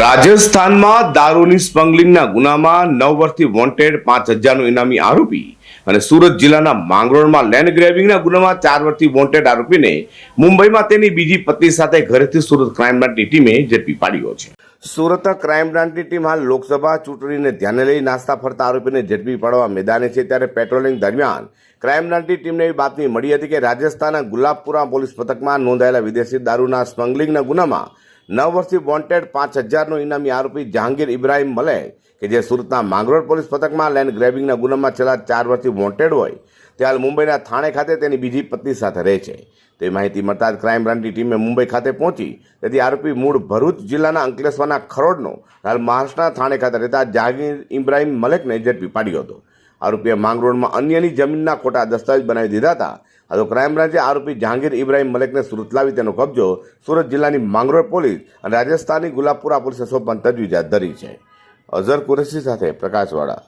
રાજસ્થાનમાં દારૂની સ્મગલિંગના ગુનામાં નવ વર્ષથી વોન્ટેડ પાંચ હજારનો ઇનામી આરોપી અને સુરત જિલ્લાના માંગરોળમાં લેન્ડ ગ્રેવિંગના ગુનામાં ચાર વર્ષથી વોન્ટેડ આરોપીને મુંબઈમાં તેની બીજી પત્ની સાથે ઘરેથી સુરત ક્રાઇમ બ્રાન્ચની ટીમે ઝડપી પાડ્યો છે. સુરત ક્રાઇમ બ્રાન્ચની ટીમ હાલ લોકસભા ચૂંટણીને ધ્યાને લઈ નાસ્તા ફરતા આરોપીને ઝડપી પાડવા મેદાને છે ત્યારે પેટ્રોલિંગ દરમિયાન ક્રાઇમ બ્રાન્ચની ટીમને એવી બાતમી મળી હતી કે રાજસ્થાનના ગુલાબપુરા પોલીસ પથકમાં નોંધાયેલા વિદેશી દારૂના સ્મગલિંગના ગુનામાં નવ વર્ષથી વોન્ટેડ પાંચ હજારનો ઇનામી આરોપી જહાંગીર ઇબ્રાહિમ મલે કે જે સુરતના માંગરોળ પોલીસ પથકમાં લેન્ડ ગ્રેબિંગના ગુનામાં છેલ્લા ચાર વર્ષથી વોન્ટેડ હોય, તે હાલ મુંબઈના થાણે ખાતે તેની બીજી પત્ની સાથે રહે છે. તે માહિતી મળતા જ ક્રાઇમ બ્રાન્ચની ટીમે મુંબઈ ખાતે પહોંચી, તેથી આરોપી મૂળ ભરૂચ જિલ્લાના અંકલેશ્વરના ખરોડનો હાલ મહારાષ્ટ્રના થાણે ખાતે રહેતા જહાંગીર ઇબ્રાહીમ મલેકને ઝડપી પાડ્યો હતો. આરોપીએ માંગરોળમાં અન્યની જમીનના ખોટા દસ્તાવેજ બનાવી દીધા હતા. આ તો ક્રાઇમ બ્રાન્ચે આરોપી જહાંગીર ઇબ્રાહીમ મલેકને સુરત લાવી તેનો કબજો સુરત જિલ્લાની માંગરોળ પોલીસ અને રાજસ્થાનની ગુલાબપુરા પોલીસે સોંપવાની તજવીજ હાથ ધરી છે. અઝર કુરેશી સાથે પ્રકાશવાળા